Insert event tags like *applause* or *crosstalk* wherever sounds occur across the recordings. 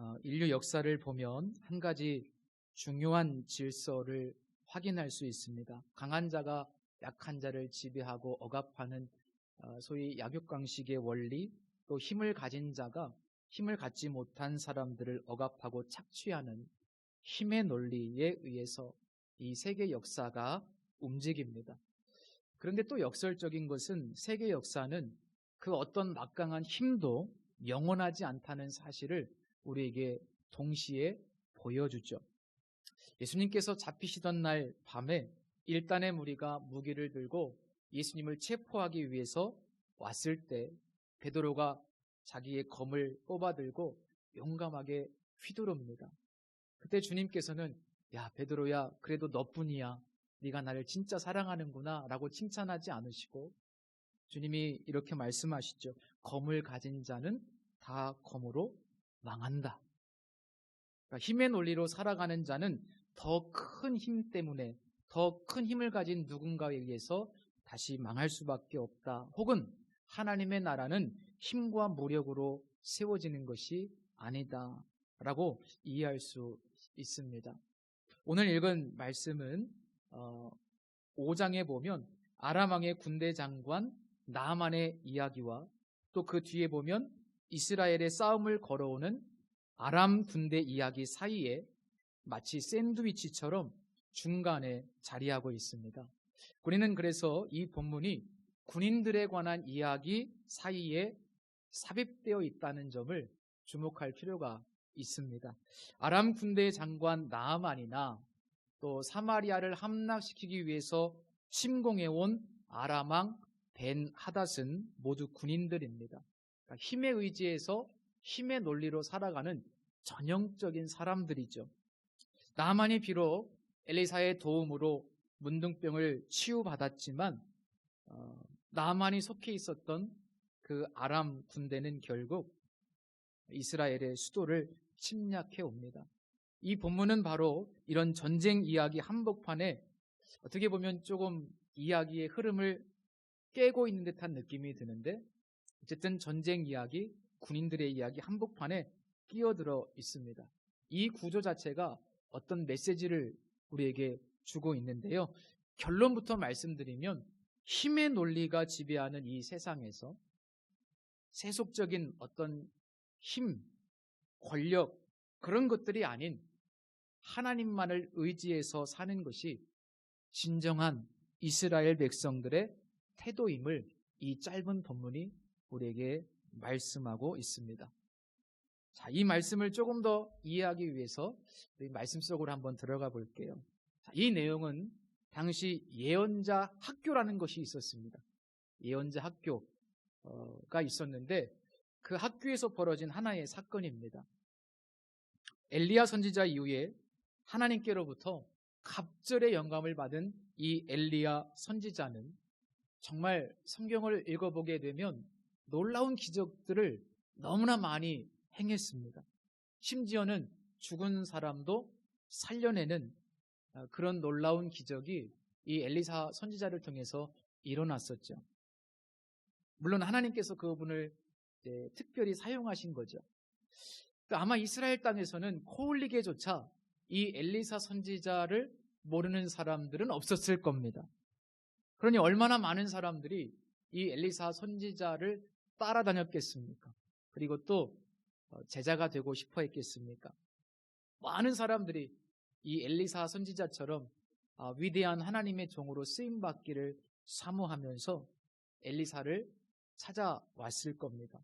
어, 인류 역사를 보면 한 가지 중요한 질서를 확인할 수 있습니다. 강한 자가 약한 자를 지배하고 억압하는 어, 소위 약육강식의 원리, 또 힘을 가진 자가 힘을 갖지 못한 사람들을 억압하고 착취하는 힘의 논리에 의해서 이 세계 역사가 움직입니다. 그런데 또 역설적인 것은 세계 역사는 그 어떤 막강한 힘도 영원하지 않다는 사실을 우리에게 동시에 보여주죠. 예수님께서 잡히시던 날 밤에 일단의 무리가 무기를 들고 예수님을 체포하기 위해서 왔을 때 베드로가 자기의 검을 뽑아들고 용감하게 휘두릅니다. 그때 주님께서는 야 베드로야 그래도 너뿐이야 네가 나를 진짜 사랑하는구나 라고 칭찬하지 않으시고 주님이 이렇게 말씀하시죠. 검을 가진 자는 다 검으로 망한다. 그러니까 힘의 논리로 살아가는 자는 더 큰 힘 때문에 더 큰 힘을 가진 누군가에 의해서 다시 망할 수밖에 없다. 혹은 하나님의 나라는 힘과 무력으로 세워지는 것이 아니다. 라고 이해할 수 있습니다. 오늘 읽은 말씀은 어, 5장에 보면 아람왕의 군대 장관 나만의 이야기와 또 그 뒤에 보면 이스라엘의 싸움을 걸어오는 아람 군대 이야기 사이에 마치 샌드위치처럼 중간에 자리하고 있습니다. 우리는 그래서 이 본문이 군인들에 관한 이야기 사이에 삽입되어 있다는 점을 주목할 필요가 있습니다. 아람 군대 장관 나아만이나 또 사마리아를 함락시키기 위해서 침공해온 아람왕 벤 하닷은 모두 군인들입니다. 그러니까 힘의 의지에서 힘의 논리로 살아가는 전형적인 사람들이죠. 나만이 비록 엘리사의 도움으로 문둥병을 치유받았지만 어, 나만이 속해 있었던 그 아람 군대는 결국 이스라엘의 수도를 침략해 옵니다. 이 본문은 바로 이런 전쟁 이야기 한복판에 어떻게 보면 조금 이야기의 흐름을 깨고 있는 듯한 느낌이 드는데 어쨌든 전쟁 이야기, 군인들의 이야기 한복판에 끼어들어 있습니다. 이 구조 자체가 어떤 메시지를 우리에게 주고 있는데요. 결론부터 말씀드리면 힘의 논리가 지배하는 이 세상에서 세속적인 어떤 힘, 권력, 그런 것들이 아닌 하나님만을 의지해서 사는 것이 진정한 이스라엘 백성들의 태도임을 이 짧은 본문이 우리에게 말씀하고 있습니다. 자, 이 말씀을 조금 더 이해하기 위해서 우리 말씀 속으로 한번 들어가 볼게요. 자, 이 내용은 당시 예언자 학교라는 것이 있었습니다. 예언자 학교가 있었는데 그 학교에서 벌어진 하나의 사건입니다. 엘리야 선지자 이후에 하나님께로부터 갑절의 영감을 받은 이 엘리야 선지자는 정말 성경을 읽어보게 되면 놀라운 기적들을 너무나 많이 행했습니다. 심지어는 죽은 사람도 살려내는 아, 그런 놀라운 기적이 이 엘리사 선지자를 통해서 일어났었죠. 물론 하나님께서 그분을 특별히 사용하신 거죠. 아마 이스라엘 땅에서는 코올리게조차 이 엘리사 선지자를 모르는 사람들은 없었을 겁니다. 그러니 얼마나 많은 사람들이 이 엘리사 선지자를 따라다녔겠습니까? 그리고 또 어, 제자가 되고 싶어 했겠습니까? 많은 사람들이 이 엘리사 선지자처럼 아, 위대한 하나님의 종으로 쓰임 받기를 사모하면서 엘리사를 찾아왔을 겁니다.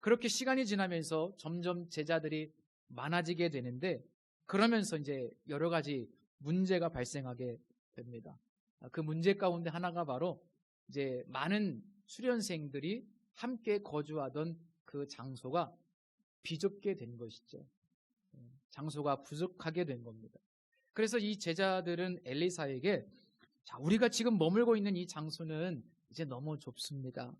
그렇게 시간이 지나면서 점점 제자들이 많아지게 되는데 그러면서 이제 여러 가지 문제가 발생하게 됩니다. 아, 그 문제 가운데 하나가 바로 이제 많은 수련생들이 함께 거주하던 그 장소가 비좁게 된 것이죠. 음, 장소가 부족하게 된 겁니다. 그래서 이 제자들은 엘리사에게 자, 우리가 지금 머물고 있는 이 장소는 이제 너무 좁습니다.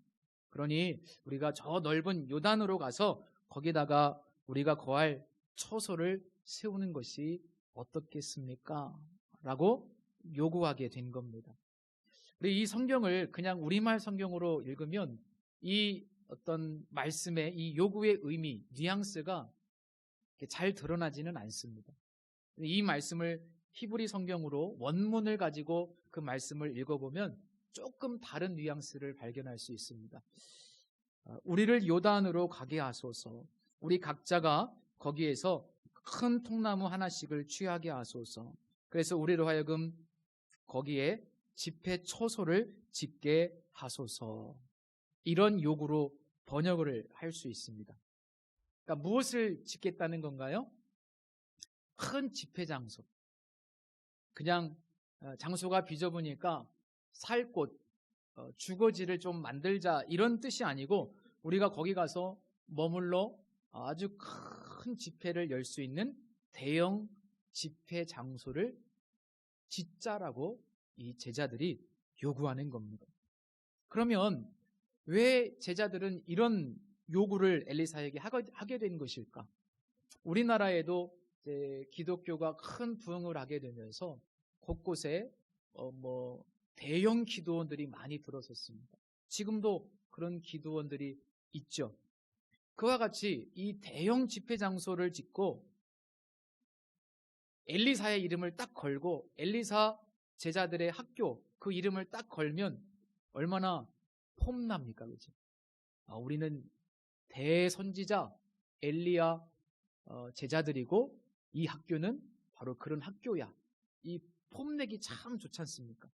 그러니 우리가 저 넓은 요단으로 가서 거기다가 우리가 거할 처소를 세우는 것이 어떻겠습니까? 라고 요구하게 된 겁니다. 우리 이 성경을 그냥 우리말 성경으로 읽으면 이 어떤 말씀의 이 요구의 의미, 뉘앙스가 잘 드러나지는 않습니다. 이 말씀을 히브리 성경으로 원문을 가지고 그 말씀을 읽어보면 조금 다른 뉘앙스를 발견할 수 있습니다. 아, 우리를 요단으로 가게 하소서. 우리 각자가 거기에서 큰 통나무 하나씩을 취하게 하소서. 그래서 우리로 하여금 거기에 집회 처소를 짓게 하소서. 이런 요구로 번역을 할 수 있습니다. 그러니까 무엇을 짓겠다는 건가요? 큰 집회 장소. 그냥 어, 장소가 비좁으니까 살 곳, 어, 주거지를 좀 만들자 이런 뜻이 아니고 우리가 거기 가서 머물러 아주 큰 집회를 열 수 있는 대형 집회 장소를 짓자라고 이 제자들이 요구하는 겁니다. 그러면 왜 제자들은 이런 요구를 엘리사에게 하게 된 것일까? 우리나라에도 기독교가 큰 부흥을 하게 되면서 곳곳에 어 뭐 대형 기도원들이 많이 들어섰습니다. 지금도 그런 기도원들이 있죠. 그와 같이 이 대형 집회 장소를 짓고 엘리사의 이름을 딱 걸고 엘리사 제자들의 학교 그 이름을 딱 걸면 얼마나 폼납니까, 그죠? 아, 우리는 대선지자 엘리야 어, 제자들이고 이 학교는 바로 그런 학교야. 이 폼내기 참 좋지 않습니까?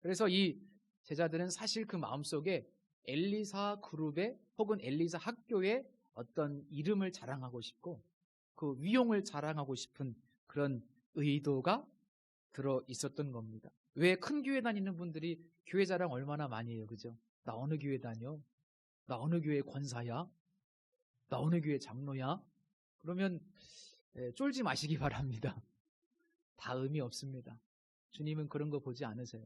그래서 이 제자들은 사실 그 마음속에 엘리사 그룹의 혹은 엘리사 학교의 어떤 이름을 자랑하고 싶고 그 위용을 자랑하고 싶은 그런 의도가 들어 있었던 겁니다. 왜 큰 교회 다니는 분들이 교회 자랑 얼마나 많이 해요, 그죠? 나 어느 교회 다녀? 나 어느 교회 권사야? 나 어느 교회 장로야? 그러면 예, 쫄지 마시기 *laughs* 바랍니다. 다 의미 없습니다. 주님은 그런 거 보지 않으세요.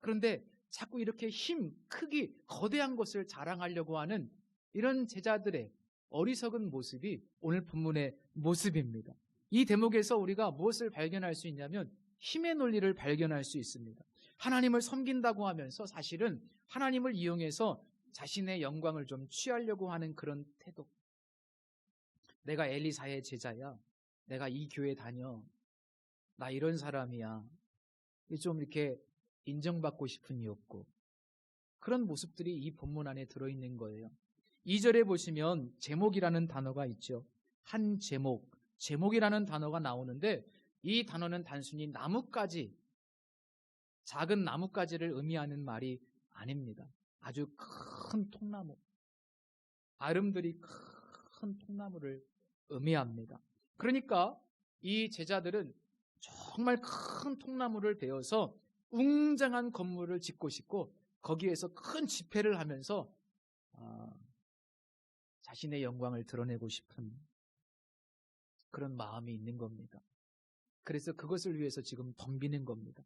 그런데 자꾸 이렇게 힘, 크기, 거대한 것을 자랑하려고 하는 이런 제자들의 어리석은 모습이 오늘 본문의 모습입니다. 이 대목에서 우리가 무엇을 발견할 수 있냐면 힘의 논리를 발견할 수 있습니다. 하나님을 섬긴다고 하면서 사실은 하나님을 이용해서 자신의 영광을 좀 취하려고 하는 그런 태도. 내가 엘리사의 제자야. 내가 이 교회 다녀. 나 이런 사람이야. 좀 이렇게 인정받고 싶은 욕구. 그런 모습들이 이 본문 안에 들어있는 거예요. 2절에 보시면 제목이라는 단어가 있죠. 한 제목, 제목이라는 단어가 나오는데 이 단어는 단순히 나뭇가지, 작은 나뭇가지를 의미하는 말이 아닙니다. 아주 큰 통나무, 아름들이 큰 통나무를 의미합니다. 그러니까 이 제자들은 정말 큰 통나무를 베어서 웅장한 건물을 짓고 싶고 거기에서 큰 집회를 하면서 어, 자신의 영광을 드러내고 싶은 그런 마음이 있는 겁니다. 그래서 그것을 위해서 지금 덤비는 겁니다.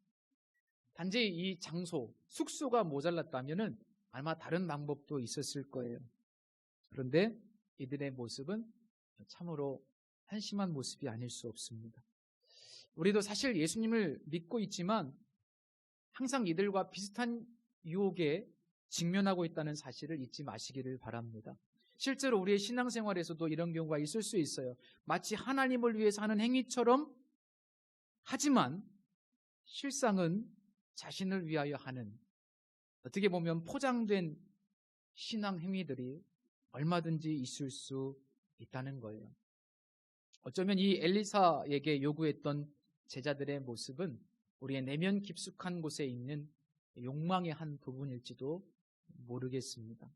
단지 이 장소, 숙소가 모자랐다면 아마 다른 방법도 있었을 거예요. 그런데 이들의 모습은 참으로 한심한 모습이 아닐 수 없습니다. 우리도 사실 예수님을 믿고 있지만 항상 이들과 비슷한 유혹에 직면하고 있다는 사실을 잊지 마시기를 바랍니다. 실제로 우리의 신앙생활에서도 이런 경우가 있을 수 있어요. 마치 하나님을 위해서 하는 행위처럼 하지만 실상은 자신을 위하여 하는 어떻게 보면 포장된 신앙 행위들이 얼마든지 있을 수 있다는 거예요. 어쩌면 이 엘리사에게 요구했던 제자들의 모습은 우리의 내면 깊숙한 곳에 있는 욕망의 한 부분일지도 모르겠습니다.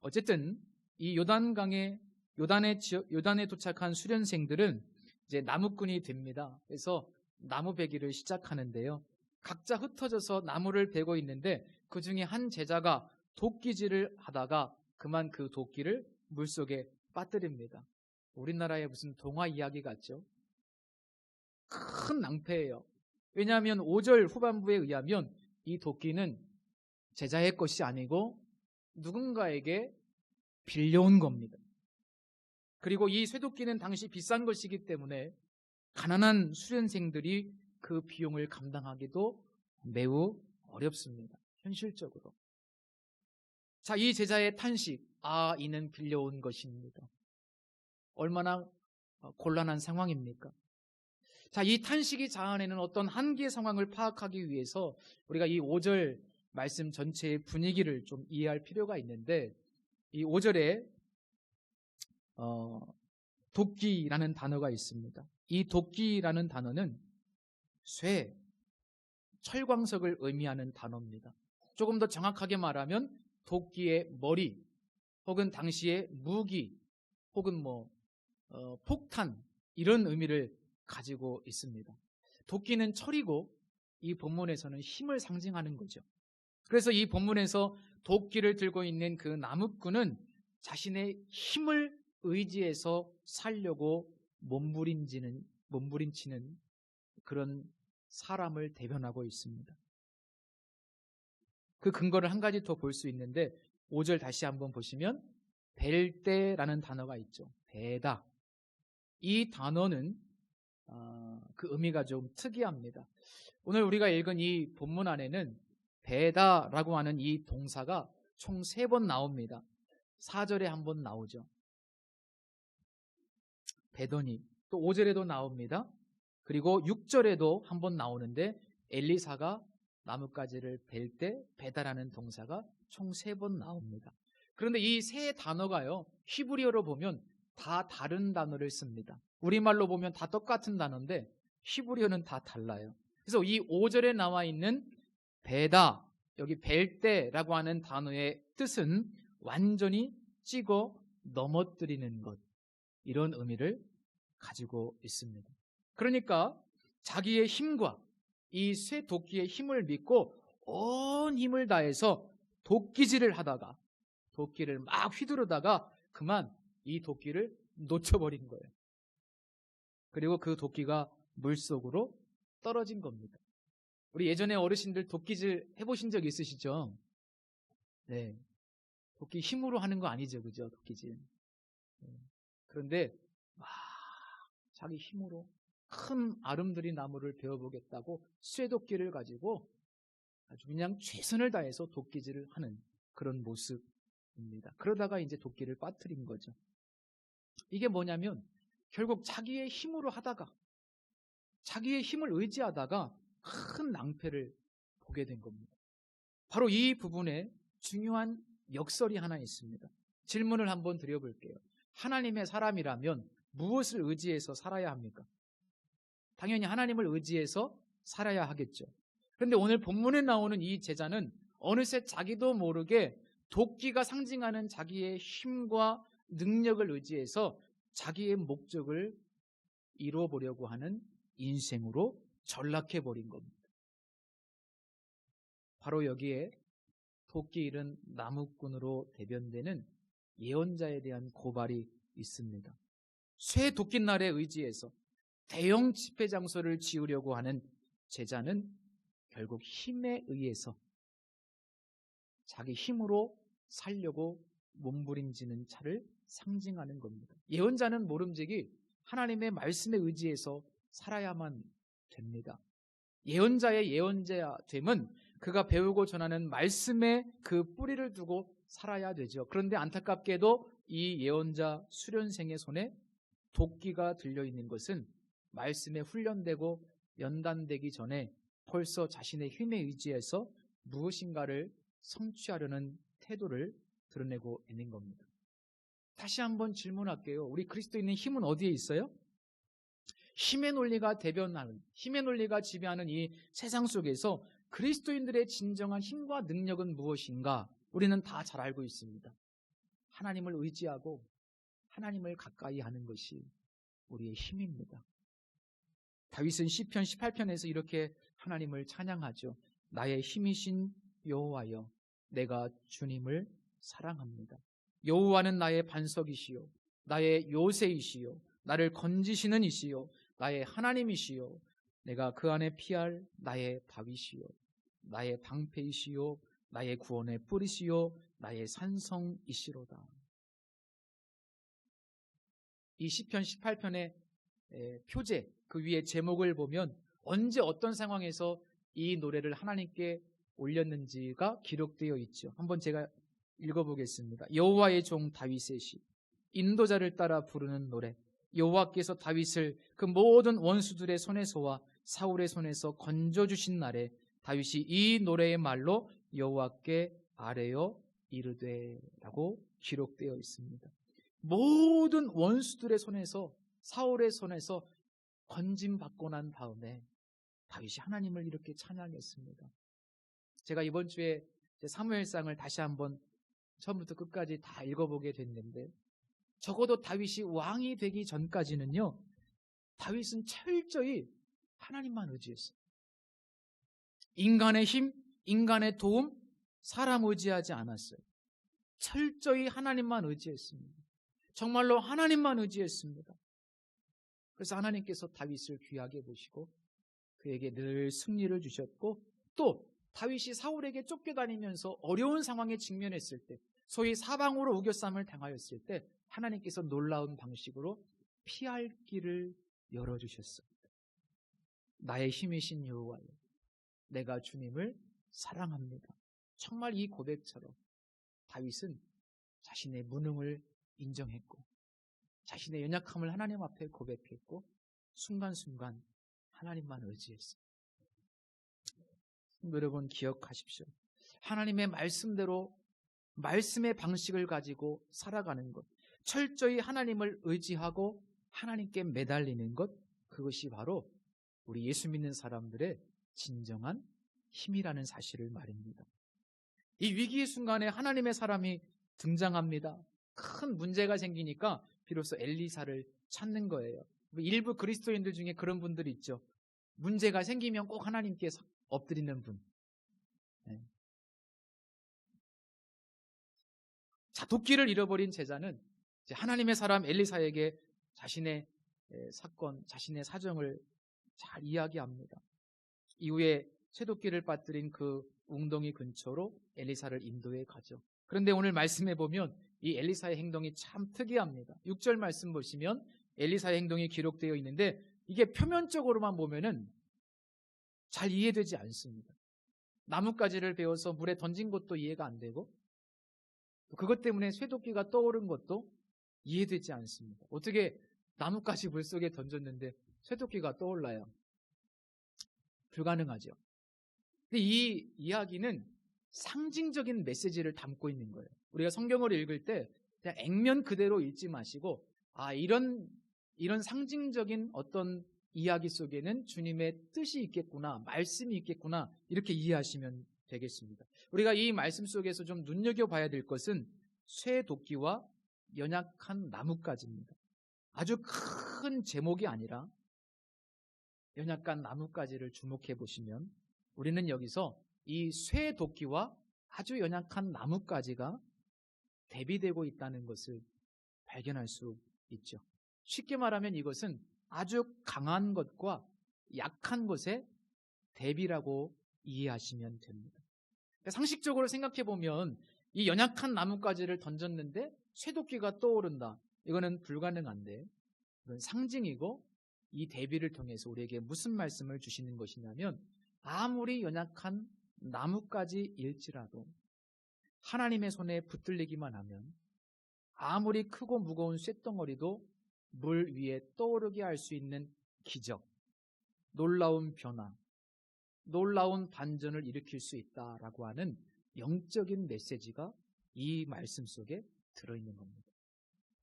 어쨌든 이 요단강에 요단에 요단에 도착한 수련생들은 이제 나무꾼이 됩니다. 그래서 나무 베기를 시작하는데요. 각자 흩어져서 나무를 베고 있는데 그 중에 한 제자가 도끼질을 하다가 그만 그 도끼를 물속에 빠뜨립니다. 우리나라의 무슨 동화 이야기 같죠? 큰 낭패예요. 왜냐하면 5절 후반부에 의하면 이 도끼는 제자의 것이 아니고 누군가에게 빌려온 겁니다. 그리고 이 쇠도끼는 당시 비싼 것이기 때문에 가난한 수련생들이 그 비용을 감당하기도 매우 어렵습니다. 현실적으로. 자, 이 제자의 탄식. 아, 이는 빌려온 것입니다. 얼마나 어, 곤란한 상황입니까? 자, 이 탄식이 자아내는 어떤 한계의 상황을 파악하기 위해서 우리가 이 5절 말씀 전체의 분위기를 좀 이해할 필요가 있는데 이 5절에 어, 도끼라는 단어가 있습니다. 이 도끼라는 단어는 쇠, 철광석을 의미하는 단어입니다. 조금 더 정확하게 말하면 도끼의 머리, 혹은 당시의 무기, 혹은 뭐 어, 폭탄 이런 의미를 가지고 있습니다. 도끼는 철이고 이 본문에서는 힘을 상징하는 거죠. 그래서 이 본문에서 도끼를 들고 있는 그 나무꾼은 자신의 힘을 의지해서 살려고 몸부림치는 몸부림치는 그런 사람을 대변하고 있습니다. 그 근거를 한 가지 더 볼 수 있는데 5절 다시 한번 보시면 벨때라는 단어가 있죠. 배다. 이 단어는 어, 그 의미가 좀 특이합니다. 오늘 우리가 읽은 이 본문 안에는 배다라고 하는 이 동사가 총 세 번 나옵니다. 4절에 한 번 나오죠. 배더니 또 5절에도 나옵니다. 그리고 6절에도 한 번 나오는데 엘리사가 나뭇가지를 벨 때 배다라는 동사가 총 세 번 나옵니다. 그런데 이 세 단어가요. 히브리어로 보면 다 다른 단어를 씁니다. 우리말로 보면 다 똑같은 단어인데 히브리어는 다 달라요. 그래서 이 5절에 나와 있는 배다 여기 벨 때라고 하는 단어의 뜻은 완전히 찍어 넘어뜨리는 것 이런 의미를 가지고 있습니다. 그러니까 자기의 힘과 이쇠 도끼의 힘을 믿고 온 힘을 다해서 도끼질을 하다가 도끼를 막 휘두르다가 그만 이 도끼를 놓쳐버린 거예요. 그리고 그 도끼가 물속으로 떨어진 겁니다. 우리 예전에 어르신들 도끼질 해보신 적 있으시죠? 네. 도끼 힘으로 하는 거 아니죠, 그죠? 도끼질. 네. 그런데 막 자기 힘으로 큰 아름드리 나무를 베어보겠다고 쇠도끼를 가지고 아주 그냥 최선을 다해서 도끼질을 하는 그런 모습입니다. 그러다가 이제 도끼를 빠뜨린 거죠. 이게 뭐냐면 결국 자기의 힘으로 하다가 자기의 힘을 의지하다가 큰 낭패를 보게 된 겁니다. 바로 이 부분에 중요한 역설이 하나 있습니다. 질문을 한번 드려볼게요. 하나님의 사람이라면 무엇을 의지해서 살아야 합니까? 당연히 하나님을 의지해서 살아야 하겠죠. 그런데 오늘 본문에 나오는 이 제자는 어느새 자기도 모르게 도끼가 상징하는 자기의 힘과 능력을 의지해서 자기의 목적을 이루어보려고 하는 인생으로 전락해버린 겁니다. 바로 여기에 도끼 잃은 나무꾼으로 대변되는 예언자에 대한 고발이 있습니다. 쇠 도끼날에 의지해서 대형 집회 장소를 지으려고 하는 제자는 결국 힘에 의해서 자기 힘으로 살려고 몸부림지는 차를 상징하는 겁니다. 예언자는 모름지기 하나님의 말씀에 의지해서 살아야만 됩니다. 예언자의 예언자 됨은 그가 배우고 전하는 말씀에 그 뿌리를 두고 살아야 되죠. 그런데 안타깝게도 이 예언자 수련생의 손에 도끼가 들려 있는 것은 말씀에 훈련되고 연단되기 전에 벌써 자신의 힘에 의지해서 무엇인가를 성취하려는 태도를 드러내고 있는 겁니다. 다시 한번 질문할게요. 우리 그리스도인의 힘은 어디에 있어요? 힘의 논리가 대변하는, 힘의 논리가 지배하는 이 세상 속에서 그리스도인들의 진정한 힘과 능력은 무엇인가? 우리는 다 잘 알고 있습니다. 하나님을 의지하고 하나님을 가까이 하는 것이 우리의 힘입니다. 다윗은 시편 18편에서 이렇게 하나님을 찬양하죠. 나의 힘이신 여호와여 내가 주님을 사랑합니다. 여호와는 나의 반석이시요 나의 요새이시요 나를 건지시는 이시요 나의 하나님이시요 내가 그 안에 피할 나의 바위시요 나의 방패이시요 나의 구원의 뿌리시요 나의 산성이시로다. 이 시편 18편의 표제 그 위에 제목을 보면 언제 어떤 상황에서 이 노래를 하나님께 올렸는지가 기록되어 있죠. 한번 제가 읽어보겠습니다. 여호와의 종 다윗의 시 인도자를 따라 부르는 노래. 여호와께서 다윗을 그 모든 원수들의 손에서와 사울의 손에서 건져 주신 날에 다윗이 이 노래의 말로 여호와께 아뢰어 이르되라고 기록되어 있습니다. 모든 원수들의 손에서 사울의 손에서 건짐 받고 난 다음에 다윗이 하나님을 이렇게 찬양했습니다. 제가 이번 주에 사무엘상을 다시 한번 처음부터 끝까지 다 읽어보게 됐는데 적어도 다윗이 왕이 되기 전까지는요. 다윗은 철저히 하나님만 의지했어요. 인간의 힘, 인간의 도움, 사람 의지하지 않았어요. 철저히 하나님만 의지했습니다. 정말로 하나님만 의지했습니다. 그래서 하나님께서 다윗을 귀하게 보시고 그에게 늘 승리를 주셨고 또 다윗이 사울에게 쫓겨다니면서 어려운 상황에 직면했을 때 소위 사방으로 우겨쌈을 당하였을 때 하나님께서 놀라운 방식으로 피할 길을 열어주셨습니다. 나의 힘이신 여호와여 내가 주님을 사랑합니다. 정말 이 고백처럼 다윗은 자신의 무능을 인정했고 자신의 연약함을 하나님 앞에 고백했고 순간순간 하나님만 의지했어요. 여러분 기억하십시오. 하나님의 말씀대로 말씀의 방식을 가지고 살아가는 것, 철저히 하나님을 의지하고 하나님께 매달리는 것, 그것이 바로 우리 예수 믿는 사람들의 진정한 힘이라는 사실을 말입니다. 이 위기의 순간에 하나님의 사람이 등장합니다. 큰 문제가 생기니까 비로소 엘리사를 찾는 거예요. 일부 그리스도인들 중에 그런 분들이 있죠. 문제가 생기면 꼭 하나님께 엎드리는 분. 네. 자, 도끼를 잃어버린 제자는 하나님의 사람 엘리사에게 자신의 사건, 자신의 사정을 잘 이야기합니다. 이후에 쇠도끼를 빠뜨린 그 웅덩이 근처로 엘리사를 인도해 가죠. 그런데 오늘 말씀해 보면 이 엘리사의 행동이 참 특이합니다. 6절 말씀 보시면 엘리사의 행동이 기록되어 있는데 이게 표면적으로만 보면은 잘 이해되지 않습니다. 나뭇가지를 베어서 물에 던진 것도 이해가 안 되고 그것 때문에 쇠도끼가 떠오른 것도 이해되지 않습니다. 어떻게 나뭇가지 물 속에 던졌는데 쇠도끼가 떠올라요? 불가능하죠. 근데 이 이야기는 상징적인 메시지를 담고 있는 거예요. 우리가 성경을 읽을 때 그냥 액면 그대로 읽지 마시고 아 이런 이런 상징적인 어떤 이야기 속에는 주님의 뜻이 있겠구나, 말씀이 있겠구나 이렇게 이해하시면 되겠습니다. 우리가 이 말씀 속에서 좀 눈여겨 봐야 될 것은 쇠 도끼와 연약한 나뭇가지입니다. 아주 큰 제목이 아니라 연약한 나뭇가지를 주목해 보시면 우리는 여기서 이 쇠 도끼와 아주 연약한 나뭇가지가 대비되고 있다는 것을 발견할 수 있죠. 쉽게 말하면 이것은 아주 강한 것과 약한 것의 대비라고 이해하시면 됩니다. 상식적으로 생각해 보면 이 연약한 나뭇가지를 던졌는데 쇠도끼가 떠오른다. 이거는 불가능한데 이건 상징이고 이 대비를 통해서 우리에게 무슨 말씀을 주시는 것이냐면 아무리 연약한 나뭇가지 일지라도 하나님의 손에 붙들리기만 하면 아무리 크고 무거운 쇳덩어리도 물 위에 떠오르게 할 수 있는 기적, 놀라운 변화, 놀라운 반전을 일으킬 수 있다라고 하는 영적인 메시지가 이 말씀 속에 들어있는 겁니다.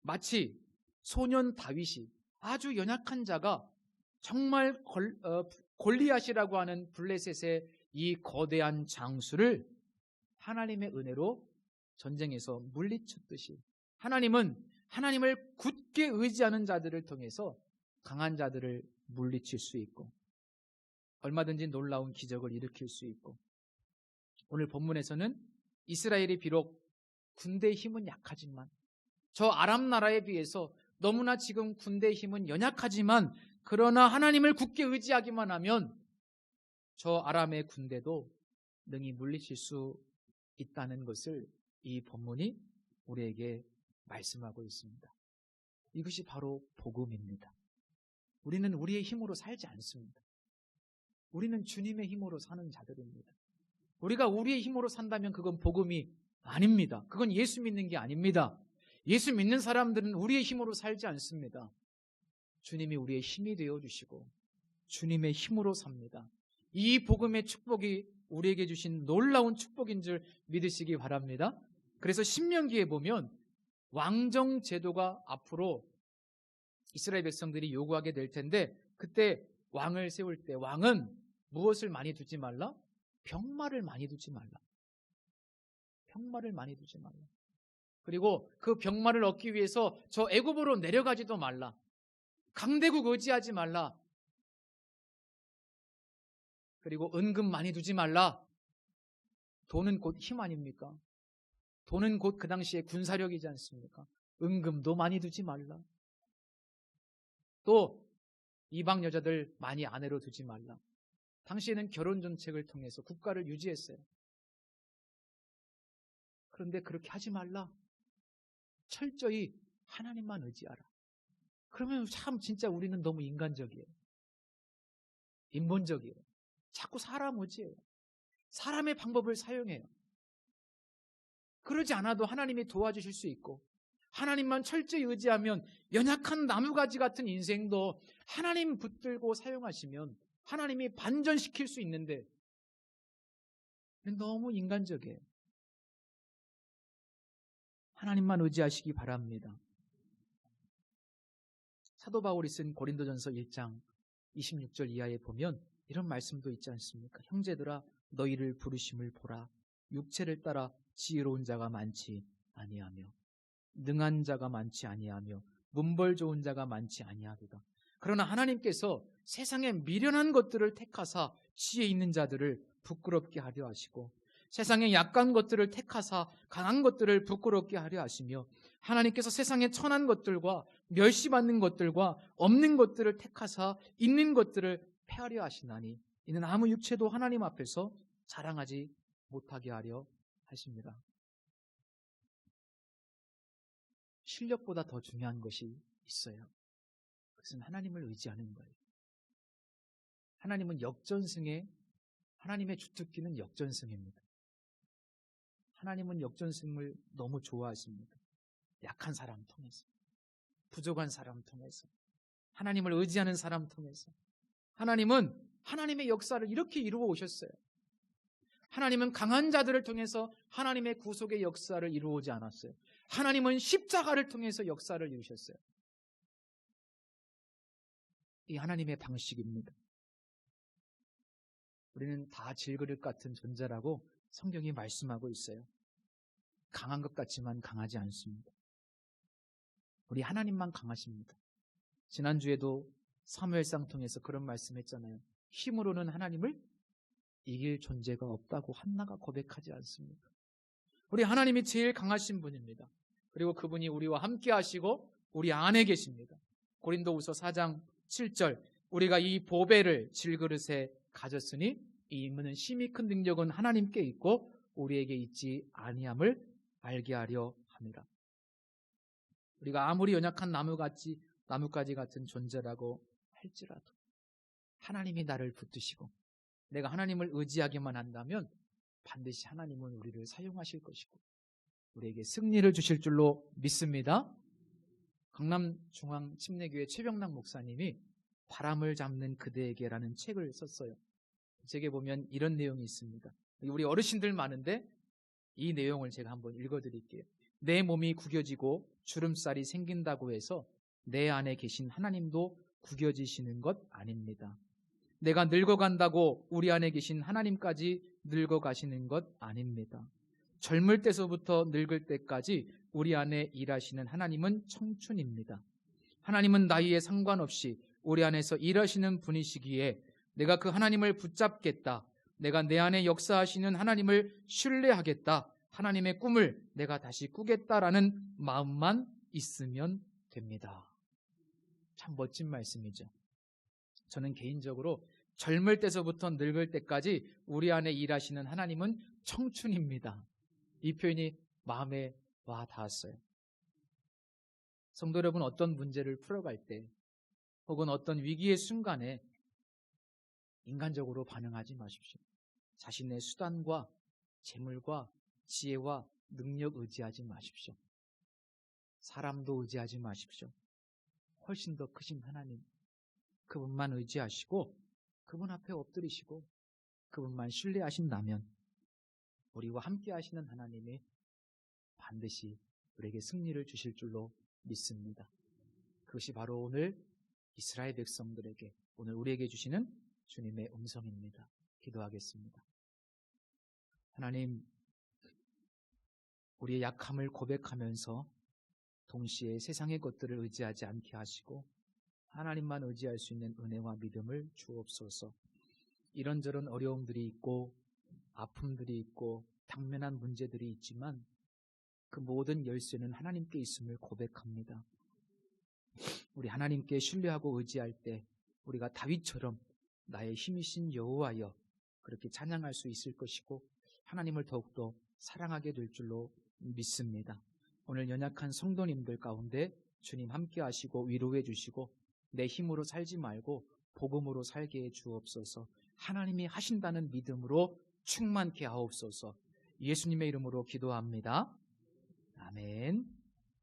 마치 소년 다윗이 아주 연약한 자가 정말 골, 어, 골리앗이라고 하는 블레셋의 이 거대한 장수를 하나님의 은혜로 전쟁에서 물리쳤듯이 하나님은 하나님을 굳게 의지하는 자들을 통해서 강한 자들을 물리칠 수 있고 얼마든지 놀라운 기적을 일으킬 수 있고 오늘 본문에서는 이스라엘이 비록 군대의 힘은 약하지만 저 아람 나라에 비해서 너무나 지금 군대의 힘은 연약하지만 그러나 하나님을 굳게 의지하기만 하면 저 아람의 군대도 능히 물리칠 수 있다는 것을 이 본문이 우리에게 말씀하고 있습니다. 이것이 바로 복음입니다. 우리는 우리의 힘으로 살지 않습니다. 우리는 주님의 힘으로 사는 자들입니다. 우리가 우리의 힘으로 산다면 그건 복음이 아닙니다. 그건 예수 믿는 게 아닙니다. 예수 믿는 사람들은 우리의 힘으로 살지 않습니다. 주님이 우리의 힘이 되어 주시고 주님의 힘으로 삽니다. 이 복음의 축복이 우리에게 주신 놀라운 축복인 줄 믿으시기 바랍니다. 그래서 신명기에 보면 왕정 제도가 앞으로 이스라엘 백성들이 요구하게 될 텐데 그때 왕을 세울 때 왕은 무엇을 많이 두지 말라? 병마를 많이 두지 말라. 병마를 많이 두지 말라. 그리고 그 병마를 얻기 위해서 저 애굽으로 내려가지도 말라. 강대국 의지하지 말라. 그리고 은금 많이 두지 말라. 돈은 곧 힘 아닙니까? 돈은 곧 그 당시에 군사력이지 않습니까? 은금도 많이 두지 말라. 또 이방 여자들 많이 아내로 두지 말라. 당시에는 결혼 정책을 통해서 국가를 유지했어요. 그런데 그렇게 하지 말라. 철저히 하나님만 의지하라. 그러면 참 진짜 우리는 너무 인간적이에요. 인본적이에요. 자꾸 사람 의지해요. 사람의 방법을 사용해요. 그러지 않아도 하나님이 도와주실 수 있고 하나님만 철저히 의지하면 연약한 나무가지 같은 인생도 하나님 붙들고 사용하시면 하나님이 반전시킬 수 있는데 너무 인간적이에요. 하나님만 의지하시기 바랍니다. 사도 바울이 쓴 고린도전서 1장 26절 이하에 보면 이런 말씀도 있지 않습니까? 형제들아 너희를 부르심을 보라. 육체를 따라 지혜로운 자가 많지 아니하며 능한 자가 많지 아니하며 문벌 좋은 자가 많지 아니하도다. 그러나 하나님께서 세상에 미련한 것들을 택하사 지혜 있는 자들을 부끄럽게 하려 하시고 세상에 약한 것들을 택하사 강한 것들을 부끄럽게 하려 하시며 하나님께서 세상에 천한 것들과 멸시받는 것들과 없는 것들을 택하사 있는 것들을 폐하려 하시나니 이는 아무 육체도 하나님 앞에서 자랑하지 못하게 하려 하십니다. 실력보다 더 중요한 것이 있어요. 그것은 하나님을 의지하는 거예요. 하나님은 역전승에 하나님의 주특기는 역전승입니다. 하나님은 역전승을 너무 좋아하십니다. 약한 사람 통해서, 부족한 사람 통해서, 하나님을 의지하는 사람 통해서. 하나님은 하나님의 역사를 이렇게 이루어 오셨어요. 하나님은 강한 자들을 통해서 하나님의 구속의 역사를 이루어오지 않았어요. 하나님은 십자가를 통해서 역사를 이루셨어요. 이 하나님의 방식입니다. 우리는 다 질그릇 같은 존재라고 성경이 말씀하고 있어요. 강한 것 같지만 강하지 않습니다. 우리 하나님만 강하십니다. 지난주에도 사무엘상 통해서 그런 말씀 했잖아요. 힘으로는 하나님을 이길 존재가 없다고 한나가 고백하지 않습니까? 우리 하나님이 제일 강하신 분입니다. 그리고 그분이 우리와 함께 하시고 우리 안에 계십니다. 고린도후서 4장 7절 우리가 이 보배를 질그릇에 가졌으니 이 임무는 심히 큰 능력은 하나님께 있고 우리에게 있지 아니함을 알게 하려 합니다. 우리가 아무리 연약한 나무같이 나뭇가지 같은 존재라고 할지라도 하나님이 나를 붙드시고 내가 하나님을 의지하기만 한다면 반드시 하나님은 우리를 사용하실 것이고 우리에게 승리를 주실 줄로 믿습니다. 강남중앙침례교회 최병락 목사님이 바람을 잡는 그대에게라는 책을 썼어요. 책에 보면 이런 내용이 있습니다. 우리 어르신들 많은데 이 내용을 제가 한번 읽어드릴게요. 내 몸이 구겨지고 주름살이 생긴다고 해서 내 안에 계신 하나님도 구겨지시는 것 아닙니다. 내가 늙어간다고 우리 안에 계신 하나님까지 늙어가시는 것 아닙니다. 젊을 때서부터 늙을 때까지 우리 안에 일하시는 하나님은 청춘입니다. 하나님은 나이에 상관없이 우리 안에서 일하시는 분이시기에 내가 그 하나님을 붙잡겠다. 내가 내 안에 역사하시는 하나님을 신뢰하겠다. 하나님의 꿈을 내가 다시 꾸겠다라는 마음만 있으면 됩니다. 참 멋진 말씀이죠. 저는 개인적으로 젊을 때서부터 늙을 때까지 우리 안에 일하시는 하나님은 청춘입니다. 이 표현이 마음에 와 닿았어요. 성도 여러분 어떤 문제를 풀어갈 때 혹은 어떤 위기의 순간에 인간적으로 반응하지 마십시오. 자신의 수단과 재물과 지혜와 능력 의지하지 마십시오. 사람도 의지하지 마십시오. 훨씬 더 크신 하나님, 그분만 의지하시고, 그분 앞에 엎드리시고, 그분만 신뢰하신다면, 우리와 함께 하시는 하나님이 반드시 우리에게 승리를 주실 줄로 믿습니다. 그것이 바로 오늘 이스라엘 백성들에게, 오늘 우리에게 주시는 주님의 음성입니다. 기도하겠습니다. 하나님, 우리의 약함을 고백하면서 동시에 세상의 것들을 의지하지 않게 하시고 하나님만 의지할 수 있는 은혜와 믿음을 주옵소서. 이런저런 어려움들이 있고 아픔들이 있고 당면한 문제들이 있지만 그 모든 열쇠는 하나님께 있음을 고백합니다. 우리 하나님께 신뢰하고 의지할 때 우리가 다윗처럼 나의 힘이신 여호와여 그렇게 찬양할 수 있을 것이고 하나님을 더욱더 사랑하게 될 줄로 믿습니다. 오늘 연약한 성도님들 가운데 주님 함께 하시고 위로해 주시고 내 힘으로 살지 말고 복음으로 살게 해 주옵소서. 하나님이 하신다는 믿음으로 충만케 하옵소서. 예수님의 이름으로 기도합니다. 아멘.